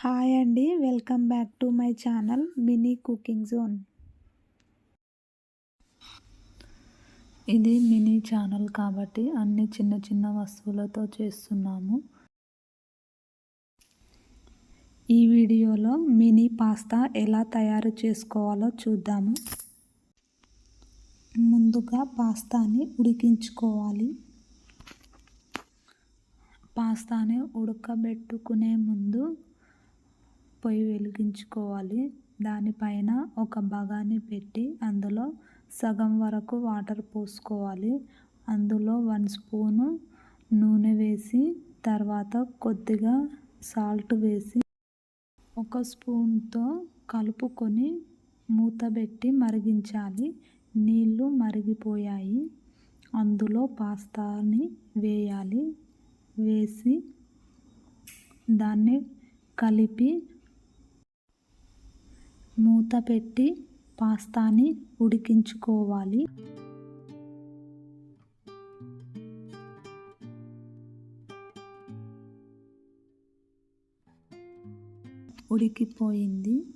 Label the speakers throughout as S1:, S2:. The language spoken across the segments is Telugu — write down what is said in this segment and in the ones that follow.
S1: హాయ్ అండి welcome back to my channel mini cooking zone. ఇది మినీ ఛానల్ కాబట్టి అన్ని చిన్న చిన్న వస్తువులతో చేస్తున్నాము. ఈ వీడియోలో మినీ పాస్తా ఎలా తయారు చేసుకోవాలో చూద్దాము. ముందుగా పాస్తాని ఉడికించుకోవాలి. పాస్తాని ఉడకబెట్టుకునే ముందు పొయ్యి వెలిగించుకోవాలి. దానిపైన ఒక బగాని పెట్టి అందులో సగం వరకు వాటర్ పోసుకోవాలి. అందులో వన్ స్పూను నూనె వేసి తర్వాత కొద్దిగా సాల్ట్ వేసి ఒక స్పూన్తో కలుపుకొని మూత పెట్టి మరిగించాలి. నీళ్ళు మరిగిపోయాయి. అందులో పాస్తాని వేయాలి. వేసి దాన్ని కలిపి మూత పెట్టి పాస్తాని ఉడికించుకోవాలి. ఉడికిపోయింది.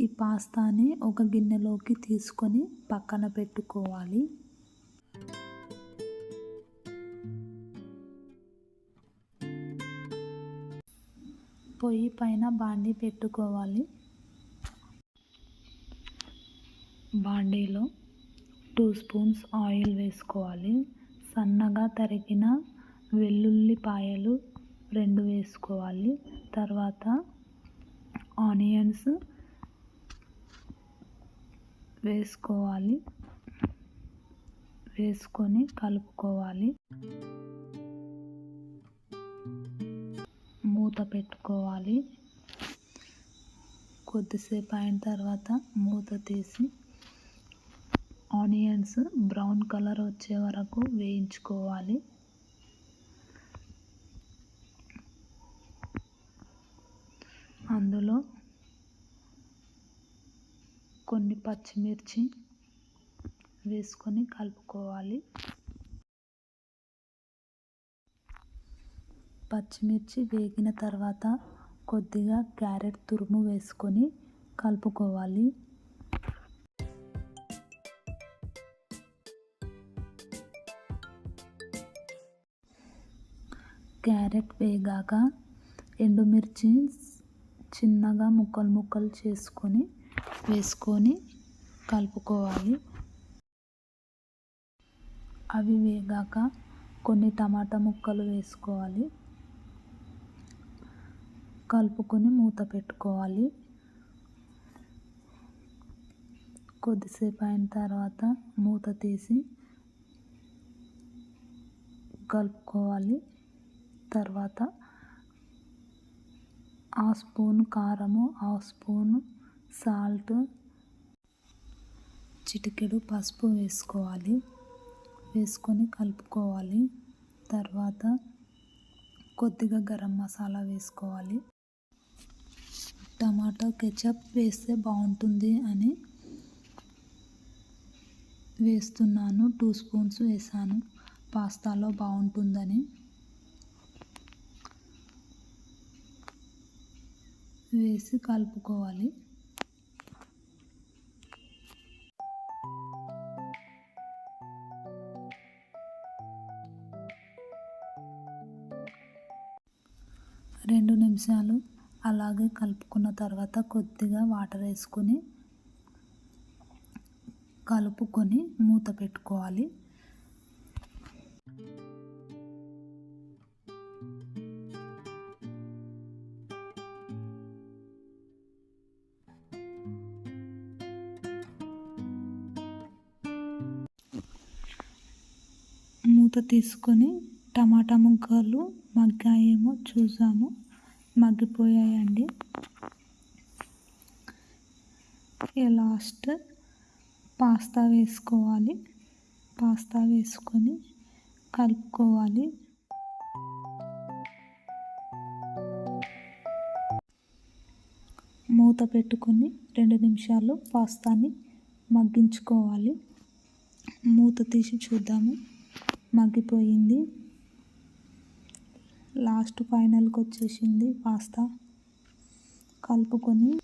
S1: ఈ పాస్తాని ఒక గిన్నెలోకి తీసుకొని పక్కన పెట్టుకోవాలి. పొయ్యి పైన బాండి పెట్టుకోవాలి. బాండీలో టూ స్పూన్స్ ఆయిల్ వేసుకోవాలి. సన్నగా తరిగిన వెల్లుల్లిపాయలు రెండు వేసుకోవాలి. తర్వాత ఆనియన్స్ వేసుకోవాలి. వేసుకొని కలుపుకోవాలి. మూత పెట్టుకోవాలి. కొద్దిసేపు అయిన తర్వాత మూత తీసి ఆనియన్స్ బ్రౌన్ కలర్ వచ్చే వరకు వేయించుకోవాలి. అందులో కొన్ని పచ్చిమిర్చి వేసుకొని కలుపుకోవాలి. పచ్చిమిర్చి వేగిన తర్వాత కొద్దిగా క్యారెట్ తురుము వేసుకొని కలుపుకోవాలి. క్యారెట్ వేగాక ఎండుమిర్చి చిన్నగా ముక్కలు ముక్కలు చేసుకొని వేసుకొని కలుపుకోవాలి. అవి వేగాక కొన్ని టమాటా ముక్కలు వేసుకోవాలి. కలుపుకొని మూత పెట్టుకోవాలి. కొద్దిసేపు అయిన తర్వాత మూత తీసి కలుపుకోవాలి. తర్వాత హాఫ్ స్పూన్ కారము హాఫ్ స్పూన్ సాల్ట్ చిటికెడు పసుపు వేసుకోవాలి. వేసుకొని కలుపుకోవాలి. తర్వాత కొద్దిగా గరం మసాలా వేసుకోవాలి. టమాటో కెచప్ వేస్తే బాగుంటుంది అని వేస్తున్నాను. టూ స్పూన్స్ వేసాను. పాస్తాలో బాగుంటుందని. వేసి కలుపుకోవాలి. రెండు నిమిషాలు అలాగే కలుపుకున్న తర్వాత కొద్దిగా వాటర్ వేసుకొని కలుపుకొని మూత పెట్టుకోవాలి. మూత తీసుకొని టమాటా ముక్కలు మగ్గాయేమో చూసాము. మగ్గిపోయాయండి. లాస్ట్ పాస్తా వేసుకోవాలి. పాస్తా వేసుకొని కలుపుకోవాలి. మూత పెట్టుకొని రెండు నిమిషాలు పాస్తాని మగ్గించుకోవాలి. మూత తీసి చూద్దాము. మగ్గిపోయింది. లాస్ట్ ఫైనల్కి వచ్చేసింది పాస్తా. కలుపుకొని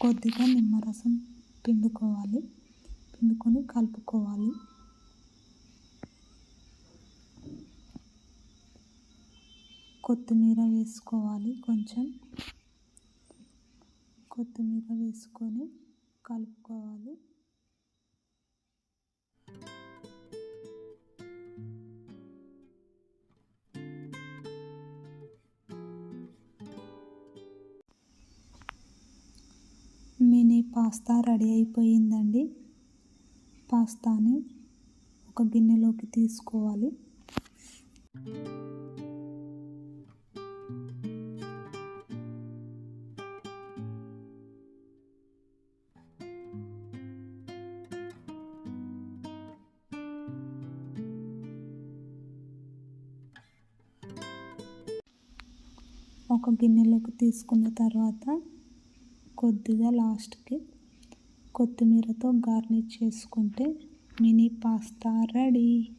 S1: కొద్దిగా నిమ్మరసం పిండుకోవాలి. పిండుకొని కలుపుకోవాలి. కొత్తిమీర వేసుకోవాలి కొంచెం. కొత్తిమీర వేసుకొని కలుపుకోవాలి. మినీ పాస్తా రెడీ అయిపోయిందండి. పాస్తాని ఒక గిన్నెలోకి తీసుకోవాలి. ఒక గిన్నెలోకి తీసుకున్న తర్వాత కొద్దిగా లాస్ట్కి కొత్తిమీరతో గార్నిష్ చేసుకుంటే మినీ పాస్తా రెడీ.